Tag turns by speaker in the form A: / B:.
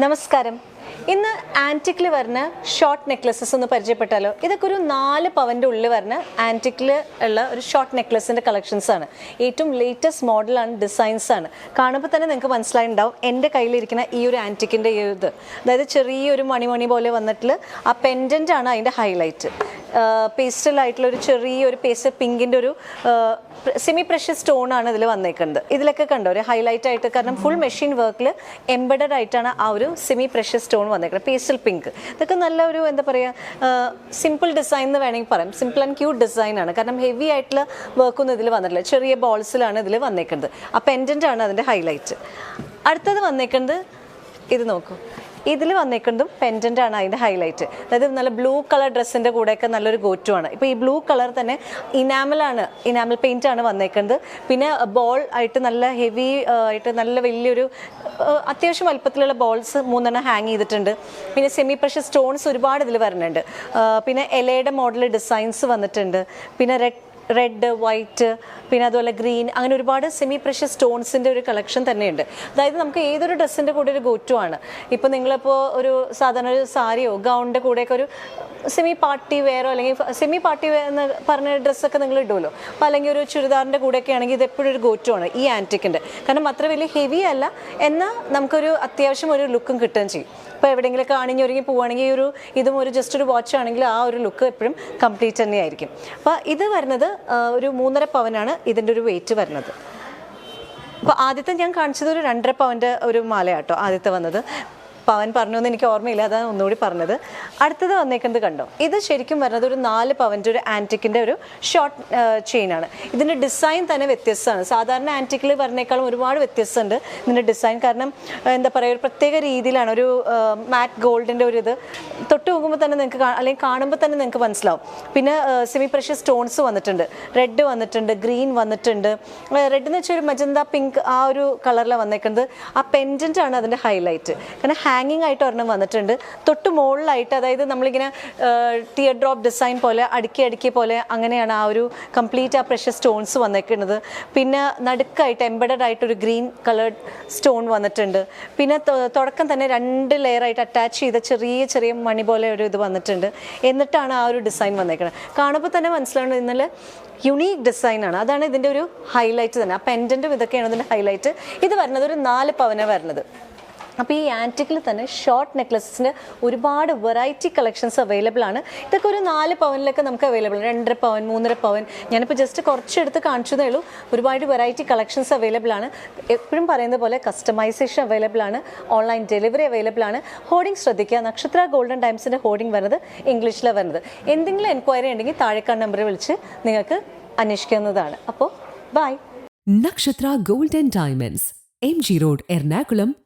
A: നമസ്കാരം. ഇന്ന് ആന്റിക്കിൽ വരുന്ന ഷോർട്ട് നെക്ലസസ് ഒന്ന് പരിചയപ്പെട്ടാലോ? ഇതൊക്കെ ഒരു നാല് പവന്റെ ഉള്ളിൽ വരുന്ന ആന്റിക്കിൽ ഉള്ള ഒരു ഷോർട്ട് നെക്ലസിന്റെ കളക്ഷൻസ് ആണ്. ഏറ്റവും ലേറ്റസ്റ്റ് മോഡലാണ് ഡിസൈൻസ് ആണ്. കാണുമ്പോൾ തന്നെ നിങ്ങൾക്ക് മനസ്സിലായിണ്ടാവും എന്റെ കയ്യിലിരിക്കുന്ന ഈ ഒരു ആന്റിക്കിന്റെ ഇത്. അതായത് ചെറിയൊരു മണിമണി പോലെ വന്നിട്ട് ആ പെൻഡന്റ് ആണ് അതിന്റെ ഹൈലൈറ്റ് പേസ്റ്റൽ ആയിട്ടുള്ള ഒരു ചെറിയൊരു പേസ്റ്റൽ പിങ്കിന്റെ ഒരു സെമി പ്രഷ്യസ് സ്റ്റോൺ ആണ് ഇതിൽ വന്നേക്കുന്നത്. ഇതിലൊക്കെ കണ്ടോ? ഒരു ഹൈലൈറ്റ് ആയിട്ട് കാരണം ഫുൾ മെഷീൻ വർക്കിൽ എംബഡഡ് ആയിട്ടാണ് ആ ഒരു സെമി പ്രഷ്യസ് സ്റ്റോൺ വന്നേക്കുന്നത്. Pastel pink. ഇതൊക്കെ നല്ല ഒരു എന്താ പറയുക സിമ്പിൾ ഡിസൈൻ എന്ന് വേണമെങ്കിൽ പറയാം. സിമ്പിൾ ആൻഡ് ക്യൂട്ട് ഡിസൈൻ ആണ്. കാരണം ഹെവി ആയിട്ടുള്ള വർക്കൊന്നും ഇതിൽ വന്നിട്ടില്ല. ചെറിയ ബോൾസിലാണ് ഇതിൽ വന്നേക്കുന്നത്. ആ പെൻഡന്റ് ആണ് അതിന്റെ ഹൈലൈറ്റ് അടുത്തത് വന്നേക്കുന്നത് ഇത് നോക്കൂ. ഇതിൽ വന്നേക്കുന്നതും പെൻഡന്റ് ആണ് അതിന്റെ ഹൈലൈറ്റ് അതായത് നല്ല ബ്ലൂ കളർ ഡ്രസ്സിന്റെ കൂടെയൊക്കെ നല്ലൊരു ഗോറ്റുമാണ് ഇപ്പോൾ ഈ ബ്ലൂ കളർ തന്നെ ഇനാമലാണ് ഇനാമൽ പെയിന്റ് ആണ് വന്നേക്കുന്നത്. പിന്നെ ബോൾ ആയിട്ട് നല്ല ഹെവി ആയിട്ട് നല്ല വലിയൊരു അത്യാവശ്യം വലുപ്പത്തിലുള്ള ബോൾസ് മൂന്നെണ്ണം ഹാങ് ചെയ്തിട്ടുണ്ട്. പിന്നെ സെമി പ്രഷർ സ്റ്റോൺസ് ഒരുപാട് ഇതിൽ വരുന്നുണ്ട് പിന്നെ എലയുടെ മോഡൽ ഡിസൈൻസ് വന്നിട്ടുണ്ട്. പിന്നെ റെഡ് റെഡ് വൈറ്റ് പിന്നെ അതുപോലെ ഗ്രീൻ അങ്ങനെ ഒരുപാട് സെമി പ്രഷ്യസ് സ്റ്റോൺസിന്റെ ഒരു കളക്ഷൻ തന്നെയുണ്ട്. അതായത് നമുക്ക് ഏതൊരു ഡ്രസ്സിന്റെ കൂടെ ഒരു ഗോറ്റു ആണ്. ഇപ്പോൾ നിങ്ങളിപ്പോൾ ഒരു സാധാരണ ഒരു സാരിയോ ഗൗണിന്റെ കൂടെയൊക്കെ ഒരു സെമി പാർട്ടി വെയറോ അല്ലെങ്കിൽ സെമി പാർട്ടി വെയർ എന്ന് പറഞ്ഞ ഡ്രസ്സൊക്കെ നിങ്ങൾ ഇടുമല്ലോ അപ്പോൾ അല്ലെങ്കിൽ ഒരു ചുരിദാറിന്റെ കൂടെയൊക്കെ ആണെങ്കിൽ ഇത് എപ്പോഴും ഒരു ഗോറ്റു ആണ് ഈ ആന്റിക്കിന്റെ കാരണം അത്ര വലിയ ഹെവി അല്ല. എന്നാൽ നമുക്കൊരു അത്യാവശ്യം ഒരു ലുക്കും കിട്ടുകയും ചെയ്യും. ഇപ്പോൾ എവിടെയെങ്കിലും കാണിഞ്ഞ് ഒരുങ്ങി പോവുകയാണെങ്കിൽ ഒരു ഇതും ഒരു ജസ്റ്റ് ഒരു വാച്ച് ആണെങ്കിൽ ആ ഒരു ലുക്ക് എപ്പോഴും കംപ്ലീറ്റ് തന്നെയായിരിക്കും അപ്പോൾ ഇത് വരുന്നത് ഒരു മൂന്നര പവനാണ് ഇതിന്റെ ഒരു വെയിറ്റ് വരുന്നത്. അപ്പോൾ ആദ്യത്തെ ഞാൻ കാണിച്ചത് ഒരു രണ്ടര പവന്റെ ഒരു മാലയാട്ടോ ആദ്യത്തെ വന്നത്. പവൻ പറഞ്ഞു എന്ന് എനിക്ക് ഓർമ്മയില്ല അതാണ് ഒന്നുകൂടി പറഞ്ഞത്. അടുത്തത് വന്നേക്കുന്നത് കണ്ടോ? ഇത് ശരിക്കും വരുന്നത് ഒരു നാല് പവന്റെ ഒരു ആന്റിക്കിന്റെ ഒരു ഷോർട്ട് ചെയിനാണ് ഇതിന്റെ ഡിസൈൻ തന്നെ വ്യത്യസ്തമാണ്. സാധാരണ ആന്റിക്കിൽ വരുന്നേക്കാളും ഒരുപാട് വ്യത്യസ്തമുണ്ട് ഇതിന്റെ ഡിസൈൻ കാരണം എന്താ പറയുക ഒരു പ്രത്യേക രീതിയിലാണ്. ഒരു മാറ്റ് ഗോൾഡിന്റെ ഒരു ഇത് തൊട്ട് നോക്കുമ്പോൾ തന്നെ നിങ്ങൾക്ക് അല്ലെങ്കിൽ കാണുമ്പോൾ തന്നെ നിങ്ങൾക്ക് മനസ്സിലാവും. പിന്നെ സെമി പ്രഷ്യസ് സ്റ്റോൺസ് വന്നിട്ടുണ്ട്. റെഡ് വന്നിട്ടുണ്ട് ഗ്രീൻ വന്നിട്ടുണ്ട്. റെഡ് എന്ന് വെച്ചാൽ ഒരു മജന്ത പിങ്ക് ആ ഒരു കളറിലാണ് വന്നേക്കുന്നത്. ആ പെൻഡന്റ് ആണ് അതിന്റെ ഹൈലൈറ്റ് കാരണം ഹാങ്ങിങ് ആയിട്ട് ഒരെണ്ണം വന്നിട്ടുണ്ട്. തൊട്ട് മുകളിലായിട്ട് അതായത് നമ്മളിങ്ങനെ ടിയർ ഡ്രോപ്പ് ഡിസൈൻ പോലെ അടുക്കി അടുക്കി പോലെ അങ്ങനെയാണ് ആ ഒരു കംപ്ലീറ്റ് ആ പ്രഷ്യസ് സ്റ്റോൺസ് വന്നേക്കുന്നത്. പിന്നെ നടുക്കായിട്ട് എംബഡഡ് ആയിട്ട് ഒരു ഗ്രീൻ കളേർഡ് സ്റ്റോൺ വന്നിട്ടുണ്ട്. പിന്നെ തുടക്കം തന്നെ രണ്ട് ലെയറായിട്ട് അറ്റാച്ച് ചെയ്ത ചെറിയ ചെറിയ മണി പോലെ ഒരു ഇത് വന്നിട്ടുണ്ട്. എന്നിട്ടാണ് ആ ഒരു ഡിസൈൻ വന്നേക്കുന്നത് കാണുമ്പോൾ തന്നെ മനസ്സിലാവുന്നത് ഇന്നലെ യുണീക്ക് ഡിസൈനാണ് അതാണ് ഇതിന്റെ ഒരു ഹൈലൈറ്റ് തന്നെ. ആ പെൻഡന്റും ഇതൊക്കെയാണ് ഇതിന്റെ ഹൈലൈറ്റ് ഇത് വരുന്നത് ഒരു നാല് പവന വരുന്നത്. അപ്പോൾ ഈ ആന്റിക്കിൽ തന്നെ ഷോർട്ട് നെക്ലസസിന് ഒരുപാട് വെറൈറ്റി കളക്ഷൻസ് അവൈലബിൾ ആണ്. ഇതൊക്കെ ഒരു നാല് പവനിലൊക്കെ നമുക്ക് അവൈലബിൾ ആണ്. രണ്ടര പവൻ മൂന്നര പവൻ. ഞാനിപ്പോൾ ജസ്റ്റ് കുറച്ചെടുത്ത് കാണിച്ചതേ ഉള്ളൂ. ഒരുപാട് വെറൈറ്റി കളക്ഷൻസ് അവൈലബിൾ ആണ്. എപ്പോഴും പറയുന്ന പോലെ കസ്റ്റമൈസേഷൻ അവൈലബിൾ ആണ്. ഓൺലൈൻ ഡെലിവറി അവൈലബിൾ ആണ്. ഹോർഡിംഗ് ശ്രദ്ധിക്കുക. നക്ഷത്ര ഗോൾഡൻ ടൈംസിന്റെ ഹോർഡിംഗ് വരുന്നത് ഇംഗ്ലീഷിലാണ് വരുന്നത്. എന്തെങ്കിലും എൻക്വയറി ഉണ്ടെങ്കിൽ താഴേക്കാൻ നമ്പറിൽ വിളിച്ച് നിങ്ങൾക്ക് അന്വേഷിക്കാവുന്നതാണ്. അപ്പോൾ bye
B: Nakshatra Golden Diamonds M G road Ernakulam